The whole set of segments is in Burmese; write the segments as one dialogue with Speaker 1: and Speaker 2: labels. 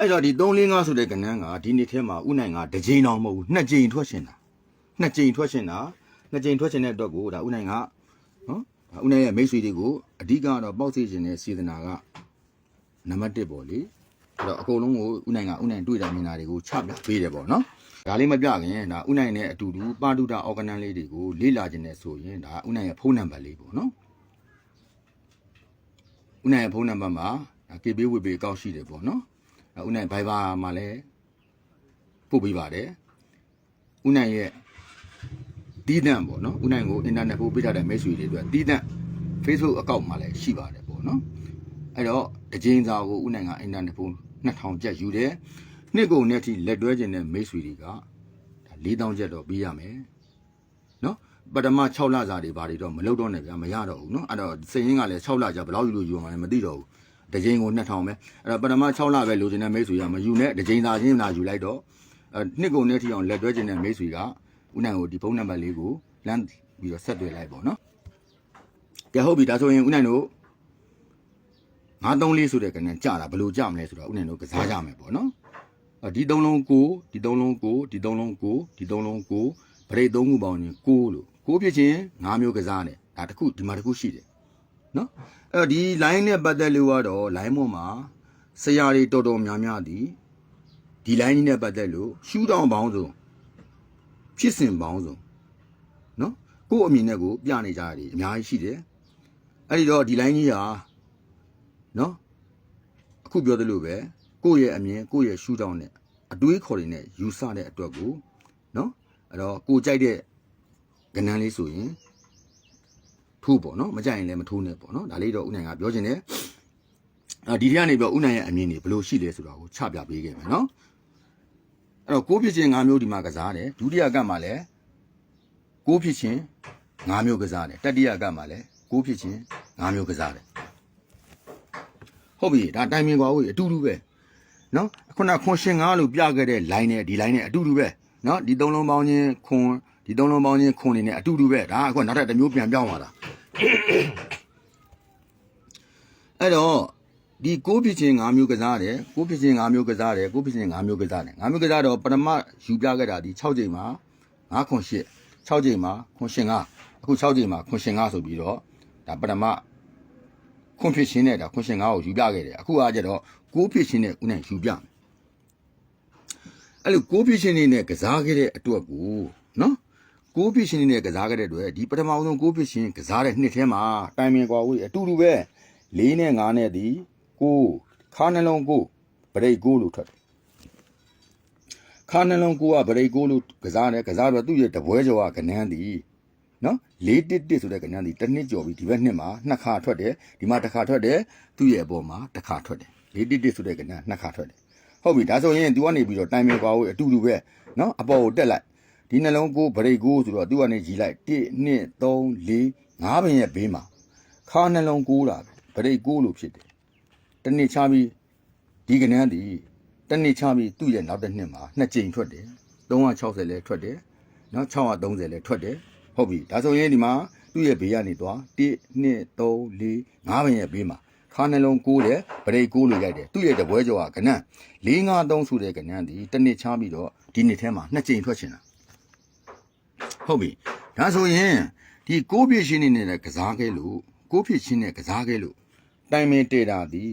Speaker 1: အဲ့တော့ဒီ345ဆိုတဲ့ကဏ္ဍကဒီနေ့ထဲမှာဥနိုင်ကတစ်ကြိမ်တော့မဟုတ်ဘူးနှစ်ကြိမ်ထွက်ရှင်တာနှစ်ကြိမ်ထွက်ရှင်တာနှစ်ကြိမ်ထွက်ရှင်တဲ့အတွက်ကိုဒါဥနိုင်ကနော်ဒါဥနိုင်ရဲ့မိတ်ဆွေတွေကိုအဓိကတော့ပေါက်စေခြင်းတဲ့စေတနာကနံပါတ်1ပေါ့လေအဲ့တော့အကုန်လုံးကိုဥနိုင်ကဥနိုင်တွေ့တာမြင်တာတွေကိုချပြပေးတယ်ပေါ့နော်ဒါလေးမပြခင်ဒါဥနိုင်နဲ့အတူတူပါတုတာအော်ဂနန်လေးတွေကိုလေ့လာခြင်းနဲ့ဆိုရင်ဒါဥနိုင်ရဲ့ဖုန်းနံပါတ်လေးပေါ့နော်ဥနိုင်ရဲ့ဖုန်းနံပါတ်မှာဒါ KB ဝေပေးအကောင့်ရှိတယ်ပေါ့နော် ဦးနိုင်ဘိုင်ဘာမှာလည်းပို့ပေးပါတယ်ဦးနိုင်ရဲ့တီးတန့်ပေါ့နော်ဦးနိုင်ကိုအင်တာနက်ပို့ပေးထားတဲ့မိတ်ဆွေတွေအတွက်တီးတန့် Facebook အကောင့်မှာလည်းရှိပါတယ်ပေါ့နော်အဲ့တော့တစ်ကြိမ်စာကိုဦးနိုင်ကအင်တာနက်ပို့2000ကျပ်ယူတယ်နှစ်ကုန်နဲ့ထိလက်တွဲခြင်းတဲ့မိတ်ဆွေတွေကဒါ4000ကျပ်တော့ပေးရမယ်နော်ပထမ6လစာတွေဘာတွေတော့မလုပ်တော့နဲ့ဗျာမရတော့ဘူးเนาะအဲ့တော့စရင်ကလည်း6လကြာဘယ်လောက်ယူလို့ယူမှာလဲမသိတော့ဘူး တစ်ကြိမ်ကို2000ပဲအဲ့တော့ပထမ6လပဲလိုချင်တဲ့မိတ်ဆွေကမယူနဲ့တစ်ကြိမ်သာချင်းသာယူလိုက်တော့အဲနှစ်ကုန်နဲ့ထိအောင်လက်တွဲခြင်းတဲ့မိတ်ဆွေကဦးနိုင်ကိုဒီဖုန်းနံပါတ်လေးကိုလမ်းပြီးတော့ဆက်သွယ်လိုက်ပေါ့နော်ကဲဟုတ်ပြီဒါဆိုရင်ဦးနိုင်တို့934ဆိုတဲ့ကဏ္ဍကြာတာဘယ်လိုကြာမလဲဆိုတော့ဦးနိုင်တို့ကစားကြမယ်ပေါ့နော်အော်ဒီသုံးလုံးကိုဒီသုံးလုံးကိုဒီသုံးလုံးကိုဒီသုံးလုံးကိုဗရိတ်သုံးခုပေါင်းရင်6လို့6ဖြစ်ချင်း9မျိုးကစားတယ်ဒါတစ်ခုဒီမှာတစ်ခုရှိတယ် နော်အဲ့တော့ဒီ line နဲ့ပတ်သက်လို့ကတော့ line ပေါ်မှာဆရာတွေတော်တော်များများဒီဒီ line ကြီးနဲ့ပတ်သက်လို့ရှူးတောင်ပေါင်းစုံဖြစ်စဉ်ပေါင်းစုံနော်ကိုယ့်အမြင်နဲ့ကိုပြနေကြတယ်အများကြီးရှိတယ်အဲ့ဒီတော့ဒီ line ကြီးဟာနော်အခုပြောသလိုပဲကိုယ့်ရဲ့အမြင်ကိုယ့်ရဲ့ရှူးတောင်နဲ့အတွေးခေါ်တွေနဲ့ယူဆတဲ့အတွက်ကိုနော်အဲ့တော့ကိုကြိုက်တဲ့ကဏ္ဍလေးဆိုရင် ထိုးပေါ့နော်မကြိုက်ရင်လည်းမထိုးနဲ့ပေါ့နော်ဒါလေးတော့ဦးနိုင်ကပြောချင်တယ်အာဒီထက်ကနေပြောဦးနိုင်ရဲ့အမြင်တွေဘယ်လိုရှိလဲဆိုတာကိုချပြပေးခဲ့မယ်နော်အဲ့တော့ကိုဖြစ်ချင်း၅မျိုးဒီမှာကစားတယ်ဒုတိယကမှလည်းကိုဖြစ်ချင်း၅မျိုးကစားတယ်တတိယကမှလည်းကိုဖြစ်ချင်း၅မျိုးကစားတယ်ဟုတ်ပြီဒါတိုင်ပင်ကွာဦးအတူတူပဲနော်ခုနခွန်ရှင်ငါလို့ပြခဲ့တဲ့ line နဲ့ဒီ line နဲ့အတူတူပဲနော်ဒီသုံးလုံးပေါင်းချင်းခွန် ဒီသုံးလုံးပေါင်းချင်းခွန်နေနဲ့အတူတူပဲဒါကအခုနောက်ထပ်တစ်မျိုးပြန်ပြောင်းသွားတာအဲ့တော့ဒီကိုးဖြစ်ချင်း၅မျိုးကစားတယ်ကိုးဖြစ်ချင်း၅မျိုးကစားတယ်ကိုးဖြစ်ချင်း၅မျိုးကစားတယ်၅မျိုးကစားတော့ပထမယူပြခဲ့တာဒီ6ချိန်မှာ9ခွန်8 6ချိန်မှာခွန်ရှင်5အခု6ချိန်မှာခွန်ရှင်5ဆိုပြီးတော့ဒါပထမခွန်ဖြစ်ချင်းနဲ့ဒါခွန်ရှင်5ကိုယူပြခဲ့တယ်အခုကကြတော့ကိုးဖြစ်ချင်းနဲ့ဦးနဲ့ယူပြမယ်အဲ့လိုကိုးဖြစ်ချင်းနေနဲ့ကစားခဲ့တဲ့အတွက်ကိုနော် ကိုးဖြစ်ချင်းနေနဲ့ကစားခဲ့တဲ့အတွက်ဒီပထမဆုံးကိုးဖြစ်ချင်းကစားတဲ့နှစ်ထဲမှာတိုင်ပင်ကွာဝေးအတူတူပဲ၄နဲ့၅နဲ့ဒီကိုခါနှလုံးကိုဗရိတ်ကိုလို့ထွက်တယ်ခါနှလုံးကိုကဗရိတ်ကိုလို့ကစားတယ်ကစားတော့သူ့ရဲ့တပွဲကျော်ကကနန်းဒီနော်၄တစ်တစ်ဆိုတဲ့ကနန်းဒီတစ်နှစ်ကျော်ပြီဒီဘက်နှစ်မှာနှစ်ခါထွက်တယ်ဒီမှာတစ်ခါထွက်တယ်သူ့ရဲ့အပေါ်မှာတစ်ခါထွက်တယ်၄တစ်တစ်ဆိုတဲ့ကနန်းနှစ်ခါထွက်တယ်ဟုတ်ပြီဒါဆိုရင် तू ကနေပြီးတော့တိုင်ပင်ကွာကိုအတူတူပဲနော်အပေါ်ကိုတက်လိုက် ဒီနှလုံးကိုဗရိတ်ကိုဆိုတော့ तू ကနေကြီးလိုက်1 2 3 4 5ပင်ရဲ့ဘေးမှာခါနှလုံးကိုးတာပဲဗရိတ်ကိုးလို့ဖြစ်တယ်တနေ့ချပြီးဒီကနန်းဒီတနေ့ချပြီးသူ့ရဲ့နောက်တစ်နှစ်မှာနှစ်ကြိမ်ထွက်တယ်360လဲထွက်တယ်နော်630လဲထွက်တယ်ဟုတ်ပြီဒါဆိုရင်ဒီမှာသူ့ရဲ့ဘေးကနေသွား1 2 3 4 5ဘင်ရဲ့ဘေးမှာခါနှလုံးကိုးတယ်ဗရိတ်ကိုးလို့ရိုက်တယ်သူ့ရဲ့တပွဲကျော်ကကနန်း4 5 3ဆိုတဲ့ကနန်းဒီတနေ့ချပြီးတော့ဒီနှစ်ထဲမှာနှစ်ကြိမ်ထွက်ချင်တာ ဟုတ်ပြီဒါဆိုရင်ဒီကိုးပြည့်ရှင်းနေနဲ့ကစားခဲလို့ကိုးပြည့်ရှင်းနဲ့ကစားခဲလို့တိုင်မင်တေတာသည်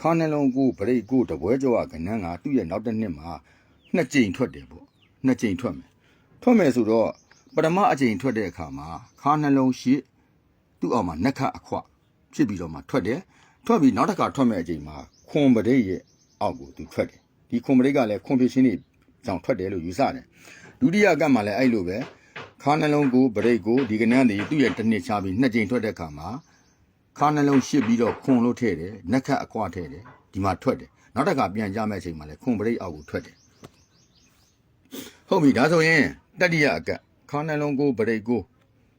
Speaker 1: ခါနှလုံးကိုဗရိတ်ကိုတပွဲကျော်ကကနန်းကသူ့ရဲ့နောက်တစ်နှစ်မှာနှစ်ကြိမ်ထွက်တယ်ပေါ့နှစ်ကြိမ်ထွက်မယ်ထွက်မယ်ဆိုတော့ပထမအကြိမ်ထွက်တဲ့အခါမှာခါနှလုံးရှိသူ့အောက်မှာနှက်ခတ်အခွဖြစ်ပြီးတော့မှထွက်တယ်ထွက်ပြီးနောက်တစ်ခါထွက်မဲ့အကြိမ်မှာခွန်ပရိတ်ရဲ့အောက်ကိုသူထွက်တယ်ဒီခွန်ပရိတ်ကလည်းခွန်ပြည့်ရှင်းနေကြောင်ထွက်တယ်လို့ယူဆတယ်ဒုတိယကမှလည်းအဲ့လိုပဲ ခါနှလုံးကိုဗရိတ်ကိုဒီကနန်းဒီသူ့ရဲ့တစ်နှစ်ချပြီးနှစ်ကြိမ်ထွက်တဲ့အခါမှာခါနှလုံးရှစ်ပြီးတော့ခွန်လို့ထည့်တယ်နှက်ခတ်အကွာထည့်တယ်ဒီမှာထွက်တယ်နောက်တစ်ခါပြန်ကြမဲ့အချိန်မှာလည်းခွန်ဗရိတ်အောက်ကိုထွက်တယ်ဟုတ်ပြီဒါဆိုရင်တတိယအကတ်ခါနှလုံးကိုဗရိတ်ကို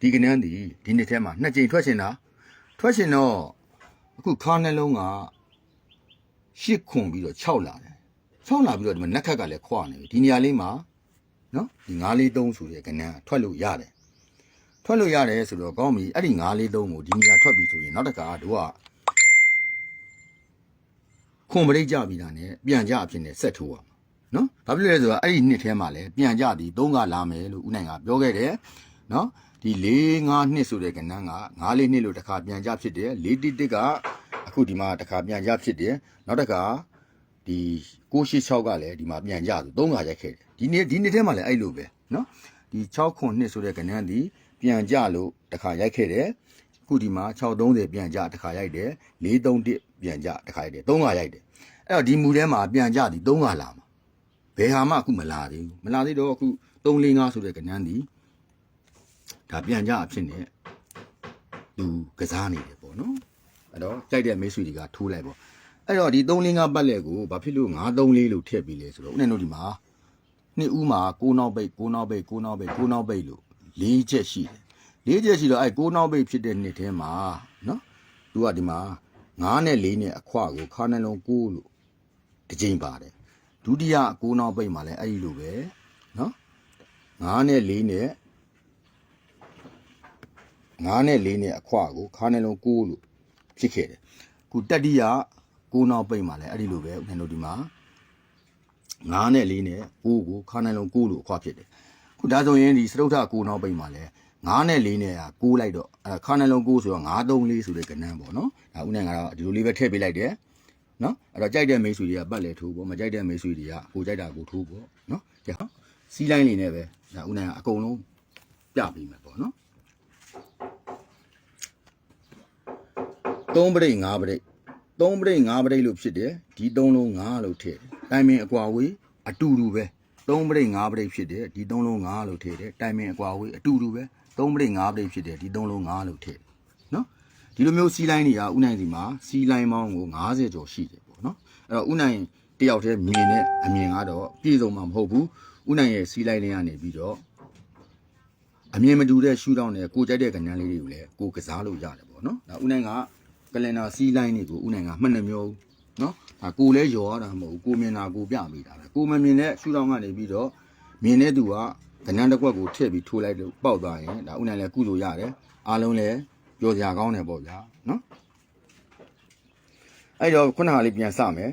Speaker 1: ဒီကနန်းဒီဒီနှစ်ထဲမှာနှစ်ကြိမ်ထွက်ရှင်တာထွက်ရှင်တော့အခုခါနှလုံးကရှစ်ခွန်ပြီးတော့6လာတယ်6လာပြီးတော့ဒီမှာနှက်ခတ်ကလည်းခွာနေပြီဒီနေရာလေးမှာ နော်ဒီ943ဆိုတဲ့ကဏ္ဍထွက်လို့ရတယ်ထွက်လို့ရတယ်ဆိုတော့ကောင်းပြီအဲ့ဒီ943ကိုဒီနေရာထွက်ပြီဆိုရင်နောက်တစ်ခါတို့ကခွခွန်ပရိတ်ကြပြီးတာနဲ့ပြန်ကြအဖြစ်နဲ့ဆက်ထိုးရမှာနော်ဘာဖြစ်လဲဆိုတော့အဲ့ဒီနှစ်ထဲမှာလည်းပြန်ကြသည်၃ကလာမယ်လို့ဦးနိုင်ကပြောခဲ့တယ်နော်ဒီ၄၅နှစ်ဆိုတဲ့ကဏ္ဍက၅လေးနှစ်လို့တစ်ခါပြန်ကြဖြစ်တယ်၄တိတစ်ကအခုဒီမှာတစ်ခါပြန်ကြဖြစ်တယ်နောက်တစ်ခါ ဒီ686ကလည်းဒီမှာပြန်ကြသူ၃ခါရိုက်ခဲ့တယ်ဒီနေ့ဒီနှစ်ထဲမှာလည်းအဲ့လိုပဲနော်ဒီ6ခွန်နှစ်ဆိုတဲ့ကဏ္ဍဒီပြန်ကြလို့တစ်ခါရိုက်ခဲ့တယ်အခုဒီမှာ630ပြန်ကြတစ်ခါရိုက်တယ်431ပြန်ကြတစ်ခါရိုက်တယ်၃ခါရိုက်တယ်အဲ့တော့ဒီမူထဲမှာပြန်ကြသည်၃ခါလာမှာဘယ်ဟာမှအခုမလာသေးဘူးမလာသေးတော့အခု345ဆိုတဲ့ကဏ္ဍဒီဒါပြန်ကြအဖြစ်နဲ့သူကစားနေတယ်ပေါ့နော်အဲ့တော့ကြိုက်တဲ့မိတ်ဆွေတွေကထိုးလိုက်ပေါ့ အဲ့တော့ဒီ305ပတ်လက်ကိုဘာဖြစ်လို့934လို့ထည့်ပြီးလဲဆိုတော့ဦးနေတို့ဒီမှာနှစ်ဦးမှာ9နောက်ပိတ်9နောက်ပိတ်9နောက်ပိတ်9နောက်ပိတ်လို့၄ချက်ရှိတယ်၄ချက်ရှိတော့အဲ့9နောက်ပိတ်ဖြစ်တဲ့နှစ်ထဲမှာနော်သူကဒီမှာ9နဲ့4နဲ့အခွကိုခါနှလုံး9လို့တစ်ကြိမ်ပါတယ်ဒုတိယ9နောက်ပိတ်မှာလည်းအဲ့ဒီလိုပဲနော်9နဲ့4နဲ့9နဲ့4နဲ့အခွကိုခါနှလုံး9လို့ဖြစ်ခဲ့တယ်ခုတတိယ ကိုးနောက်ပိတ်မှာလည်းအဲ့ဒီလိုပဲဦးဇင်းတို့ဒီမှာ9နဲ့4နဲ့6ကိုခါနှလုံး6လို့အခွဖြစ်တယ်ခုဒါဆိုရင်ဒီစတုထကိုးနောက်ပိတ်မှာလည်း9နဲ့4နဲ့က6လိုက်တော့အဲခါနှလုံး6ဆိုတော့934ဆိုတဲ့ကဏ္ဍပေါ့နော်ဒါဦးနိုင်ကတော့ဒီလိုလေးပဲထည့်ပေးလိုက်တယ်နော်အဲ့တော့ကြိုက်တဲ့မိတ်ဆွေတွေကပတ်လေထိုးပေါ့မကြိုက်တဲ့မိတ်ဆွေတွေကကိုကြိုက်တာကိုထိုးပေါ့နော်ကြည့်ဟောစီးလိုင်းလေးနဲ့ပဲဒါဦးနိုင်ကအကုန်လုံးပြပေးမယ်ပေါ့နော်သုံးပရိတ်ငါးပရိတ် သုံးပရိတ်ငါးပရိတ်လို့ဖြစ်တယ်ဒီသုံးလုံးငါးလို့ထည့်တယ်တိုင်မင်အကွာဝေးအတူတူပဲသုံးပရိတ်ငါးပရိတ်ဖြစ်တယ်ဒီသုံးလုံးငါးလို့ထည့်တယ်တိုင်မင်အကွာဝေးအတူတူပဲသုံးပရိတ်ငါးပရိတ်ဖြစ်တယ်ဒီသုံးလုံးငါးလို့ထည့်တယ်နော်ဒီလိုမျိုးစီးလိုင်းတွေကဥနိုင်စီမှာစီးလိုင်းပေါင်းကို90ကျော်ရှိတယ်ပေါ့နော်အဲ့တော့ဥနိုင်တယောက်တည်းမြင်တဲ့အမြင်ကတော့ပြည့်စုံမှာမဟုတ်ဘူးဥနိုင်ရဲ့စီးလိုင်းလေးကနေပြီးတော့အမြင်မတူတဲ့ရှူတောင်းနဲ့ကိုကြိုက်တဲ့ကဏ္ဍလေးတွေကိုလည်းကိုကစားလို့ရတယ်ပေါ့နော်ဒါဥနိုင်က ကလင်နာစီးလိုင်းတွေကိုဥနိုင်ကမှတ်နှမျိုးနော်ဒါကိုလည်းယော်ရတာမဟုတ်ဘူးကိုမြင်တာကိုပြမိတာပဲကိုမမြင်တဲ့ရှူတောင်းကနေပြီးတော့မြင်တဲ့သူကကဏ္ဍတစ်ခွက်ကိုထည့်ပြီးထိုးလိုက်လို့ပေါက်သွားရင်ဒါဥနိုင်လည်းကုလို့ရတယ်အားလုံးလည်းပြောစရာကောင်းတယ်ပေါ့ဗျာနော်အဲ့တော့ခုနကလေးပြန်စမယ်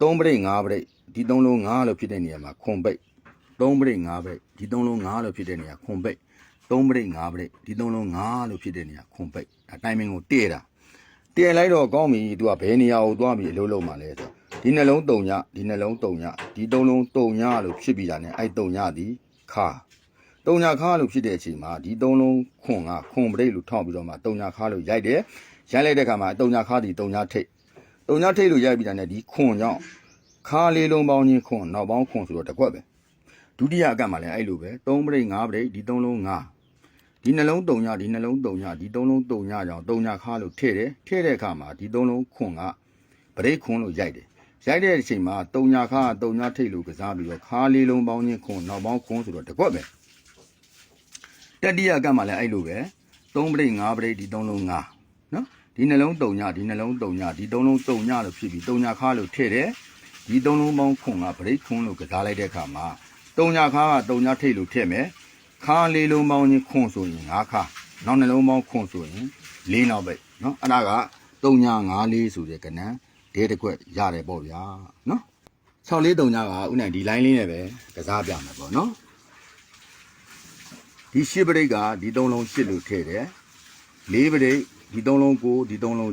Speaker 1: 3ပရိတ်5ပရိတ်ဒီ3လုံး5လို့ဖြစ်တဲ့နေရာမှာခွန်ပိတ်3ပရိတ်5ပရိတ်ဒီ3လုံး5လို့ဖြစ်တဲ့နေရာခွန်ပိတ်3ပရိတ်5ပရိတ်ဒီ3လုံး5လို့ဖြစ်တဲ့နေရာခွန်ပိတ်ဒါတိုင်မင်ကိုတည့်တာ တည့်လိုက်တော့ကောင်းပြီသူကဘယ်နေရာကိုသွားပြီးအလုပ်လုပ်မှလဲဆိုဒီနှလုံး3ညဒီနှလုံး3ညဒီ3လုံး3ညလို့ဖြစ်ပြီးတာ ਨੇ အဲ့3ညဒီခါတုံညာခါလို့ဖြစ်တဲ့အချိန်မှာဒီသုံးလုံးခွန်ကခွန်ပရိတ်လို့ထောက်ပြီးတော့မှတုံညာခါလို့ရိုက်တယ်ရိုက်လိုက်တဲ့အခါမှာတုံညာခါဒီတုံညာထိတ်တုံညာထိတ်လို့ရိုက်ပြီးတာနဲ့ဒီခွန်ကြောင့်ခါလေးလုံးပေါင်းချင်းခွန်နောက်ပေါင်းခွန်ဆိုတော့တစ်ခွက်ပဲဒုတိယအကတ်မှာလည်းအဲ့လိုပဲသုံးပရိတ်ငါးပရိတ်ဒီသုံးလုံးငါး ဒီနှလုံးတုံညာဒီနှလုံးတုံညာဒီသုံးလုံးတုံညာကြောင့်တုံညာခါလို့ထည့်တယ်ထည့်တဲ့အခါမှာဒီသုံးလုံးခွန်ကပရိတ်ခွန်လို့ရိုက်တယ်ရိုက်တဲ့အချိန်မှာတုံညာခါကတုံညာထိတ်လို့ကစားပြီးတော့ခါလေးလုံးပေါင်းချင်းခွန်နောက်ပေါင်းခွန်ဆိုတော့တစ်ခွက်ပဲတတိယကတ်မှလည်းအဲ့လိုပဲ3ပရိတ်5ပရိတ်ဒီ3လုံး5နော်ဒီနှလုံး3ညဒီနှလုံး3ညဒီ3လုံး3ညလို့ဖြစ်ပြီး3ညခါလို့ထည့်တယ်ဒီ3လုံးပေါင်းခွန်ကပရိတ်ခွန်လို့ကစားလိုက်တဲ့အခါမှာ3ညခါက3ညထိတ်လို့ထည့်မယ် ခါလေးလုံးပေါင်းချင်းခွန်ဆိုရင်5ခါနောက်နှလုံးပေါင်းခွန်ဆိုရင်4နောက်ပဲနော်အဲ့ဒါက3ည5လေးဆိုတဲ့ကဏ္ဍဒဲတစ်ခွက်ရတယ်ပေါ့ဗျာနော်6လေး3ညကဥနိုင်ဒီ line လေးနဲ့ပဲကစားပြမယ်ပေါ့နော်ဒီရှစ်ပရိတ်ကဒီသုံးလုံးရှစ်လို့ထည့်တယ်လေးပရိတ်ဒီသုံးလုံးကိုဒီသုံးလုံး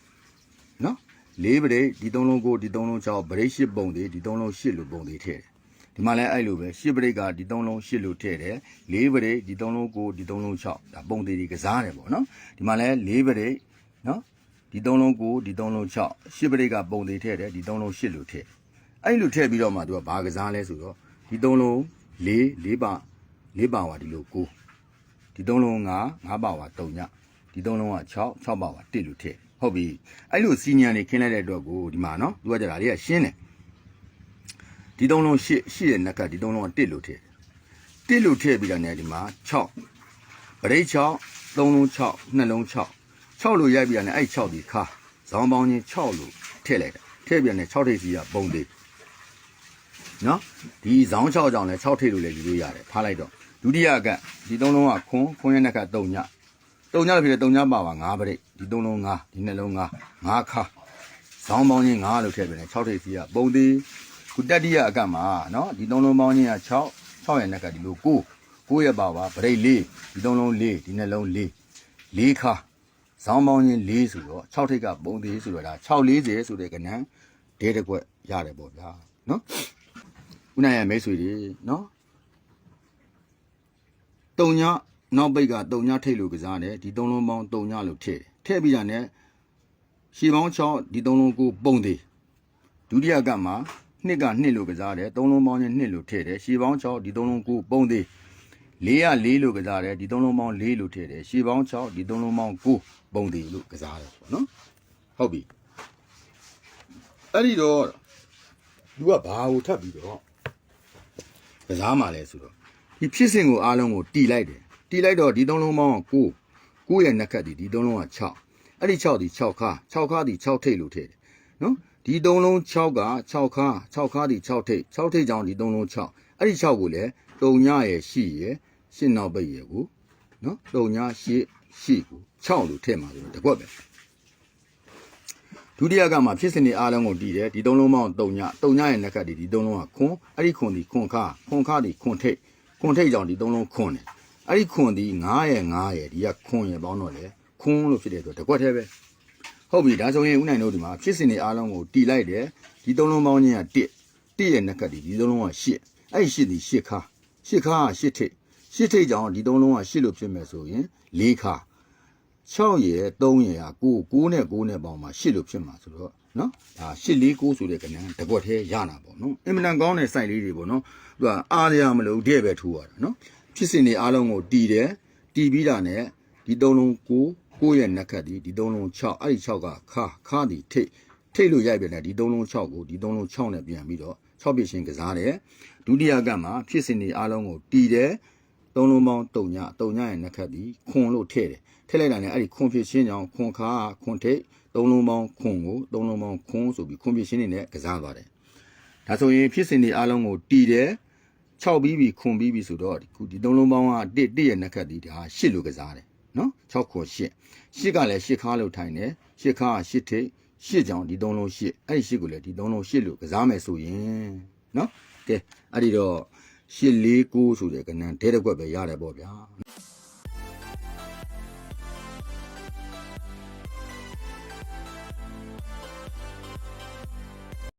Speaker 1: 6နော်လေးပရိတ်ဒီသုံးလုံးကိုဒီသုံးလုံး6ပရိတ်ရှစ်ပုံတွေဒီသုံးလုံးရှစ်လို့ပုံတွေထည့်တယ် ဒီမှာလည်းအဲ့လိုပဲရှစ်ပရိတ်ကဒီသုံးလုံးရှစ်လို့ထည့်တယ်လေးပရိတ်ဒီသုံးလုံးကိုဒီသုံးလုံး6ဒါပုံတွေဒီကစားတယ်ပေါ့နော်ဒီမှာလည်းလေးပရိတ်နော်ဒီသုံးလုံးကိုဒီသုံးလုံး6ရှစ်ပရိတ်ကပုံတွေထည့်တယ်ဒီသုံးလုံးရှစ်လို့ထည့်အဲ့လိုထည့်ပြီးတော့မှသူကဘာကစားလဲဆိုတော့ဒီသုံးလုံးလေးလေးပါလေးပါဝါဒီလို9ဒီသုံးလုံးက9ပါဝါ3ညဒီသုံးလုံးက6 6ပါဝါ1လို့ထည့်ဟုတ်ပြီအဲ့လိုစီညံနေခင်းလိုက်တဲ့အတွက်ကိုဒီမှာနော်သူကကြတာလေးကရှင်းတယ် ဒီသုံးလုံးရှစ်ရှစ်ရဲ့နှက်ကဒီသုံးလုံးကတစ်လို့ထည့်တစ်လို့ထည့်ပြီးတာနဲ့ဒီမှာ6ပရိတ်6သုံးလုံး6နှလုံး6 6လို့ရိုက်ပြီးတာနဲ့အဲ့6ဒီခါဇောင်းပေါင်းချင်း6လို့ထည့်လိုက်တာထည့်ပြန်တဲ့6ထိပ်စီကပုံသေးနော်ဒီဇောင်း6ကြောင့်လည်း6ထိပ်လို့လည်းယူလို့ရတယ်ဖားလိုက်တော့ဒုတိယကဒီသုံးလုံးကခွန်းခွန်းရဲ့နှက်က3ညတုံညဖြစ်တယ်တုံညပါပါ9ပြိဒီ3လုံး9ဒီ2လုံး9 9ခါဇောင်းပေါင်းချင်း9လို့ထည့်ပြန်တယ်6ထိပ်စီကပုံသေး ခုတတိယအကတ်မှာနော်ဒီသုံးလုံးပေါင်းချင်းက6 6ရဲ့နှက်ကဒီလို9 9ရဲ့ပါပါဗရိတ်4ဒီသုံးလုံး4ဒီနှလုံး4 4ခါဇောင်းပေါင်းချင်း4ဆိုတော့6ထိပ်ကပုံသေးဆိုတော့ဒါ640ဆိုတဲ့ကဏ္ဍဒဲတစ်ကွက်ရတယ်ပေါ့ဗျာနော်ခုနကမိတ်ဆွေတွေနော်တုံညနောက်ပိတ်ကတုံညထိတ်လို့ကစားတယ်ဒီသုံးလုံးပေါင်းတုံညလို့ထည့်တယ်ထည့်ပြီးတာ ਨੇ ရှည်ပေါင်း6ဒီသုံးလုံးကိုပုံသေးဒုတိယကမှာ နှစ်ကနှစ်လို့ကစားတယ်သုံးလုံးပေါင်းနဲ့နှစ်လို့ထည့်တယ်ရှည်ပေါင်း6ဒီသုံးလုံးကိုပုံသေး4ရ4လို့ကစားတယ်ဒီသုံးလုံးပေါင်း4လို့ထည့်တယ်ရှည်ပေါင်း6ဒီသုံးလုံးပေါင်း9ပုံသေးလို့ကစားတယ်ပေါ့နော်ဟုတ်ပြီအဲ့ဒီတော့သူကဘာကိုထပ်ပြီးတော့ကစားမှလဲဆိုတော့ဒီဖြစ်စဉ်ကိုအားလုံးကိုတီလိုက်တယ်တီလိုက်တော့ဒီသုံးလုံးပေါင်းက9 9ရဲ့နှက်ခတ်ဒီဒီသုံးလုံးက6အဲ့ဒီ6ဒီ6ခါ6ခါဒီ6ထိပ်လို့ထည့်တယ်နော် ဒီသုံးလုံး6က6ခါ6ခါဒီ6ထိပ်6ထိပ်ကြောင့်ဒီသုံးလုံး6အဲ့ဒီ6ကိုလည်းတုံညရဲ့ရှိရဲ့ရှင်းနောက်ပိတ်ရဲ့ကိုနော်တုံညရှိရှိကို6လို့ထည့်မှာဆိုတော့တကွက်ပဲဒုတိယကမှာဖြစ်စဉ်တွေအားလုံးကိုတည်တယ်ဒီသုံးလုံးပေါင်းတုံညတုံညရဲ့နှက်ခတ်ဒီဒီသုံးလုံးကခွန်အဲ့ဒီခွန်ဒီခွန်ခါခွန်ခါဒီခွန်ထိပ်ခွန်ထိပ်ကြောင့်ဒီသုံးလုံးခွန်တယ်အဲ့ဒီခွန်ဒီ9ရဲ့9ရဲ့ဒီကခွန်ရဲ့ပေါင်းတော့လေခွန်လို့ဖြစ်တဲ့အတွက်တကွက်သေးပဲ ဟုတ်ပြီဒါဆိုရင်ဦးနိုင်တို့ဒီမှာဖြစ်စဉ်တွေအားလုံးကိုတီလိုက်တယ်ဒီသုံးလုံးပေါင်းချင်းက1 1ရဲ့နှက်ကတ်ဒီဒီသုံးလုံးက8အဲ့ဒီ8ဒီ8ခါ8ခါက8ထိပ်8ထိပ်ကြောင့်ဒီသုံးလုံးက8လို့ဖြစ်မယ်ဆိုရင်4ခါ6ရဲ့3ရဲ့က9 9နဲ့9နဲ့ပေါင်းမှာ8လို့ဖြစ်မှာဆိုတော့နော်ဒါ8 4 9ဆိုတဲ့ကဏ္ဍတကွက်သေးရနာပေါ့နော်အင်မတန်ကောင်းတဲ့ site လေးတွေပေါ့နော်သူကအားရမလို့တဲ့ပဲထိုးရတာနော်ဖြစ်စဉ်တွေအားလုံးကိုတီးတယ်တီးပြီးတာနဲ့ဒီသုံးလုံးကို ကိုယ့်ရဲ့နှက်ခတ်ဒီဒီသုံးလုံး6အဲ့ဒီ6ကခါခါဒီထိတ်ထိတ်လို့ရိုက်ပြန်တယ်ဒီသုံးလုံး6ကိုဒီသုံးလုံး6နဲ့ပြန်ပြီးတော့6ပြည့်ရှင်ကစားတယ်ဒုတိယကမှာဖြစ်စဉ်တွေအားလုံးကိုတီးတယ်သုံးလုံးပေါင်းတုံညတုံညရဲ့နှက်ခတ်ဒီခွန်လို့ထည့်တယ်ထည့်လိုက်တာနဲ့အဲ့ဒီခွန်ဖြစ်ရှင်းကြောင်ခွန်ခါခွန်ထိတ်သုံးလုံးပေါင်းခွန်ကိုသုံးလုံးပေါင်းခွန်ဆိုပြီးခွန်ဖြစ်ရှင်းနေနဲ့ကစားသွားတယ်ဒါဆိုရင်ဖြစ်စဉ်တွေအားလုံးကိုတီးတယ်6ပြီးပြီခွန်ပြီးပြီဆိုတော့ဒီခုဒီသုံးလုံးပေါင်းက1 1ရဲ့နှက်ခတ်ဒီဒါ8လို့ကစားတယ် နော်6ခွန်8 8ကလည်း8ခါလို့ထိုင်တယ်8ခါက8ထိပ်8ကြောင်ဒီသုံးလုံး8အဲ့ဒီ8ကိုလည်းဒီသုံးလုံး8လို့ကစားမယ်ဆိုရင်နော်ကဲအဲ့ဒီတော့8 4 9ဆိုတဲ့ကဏ္ဍဒဲတစ်ခွက်ပဲရတယ်ပေါ့ဗျာ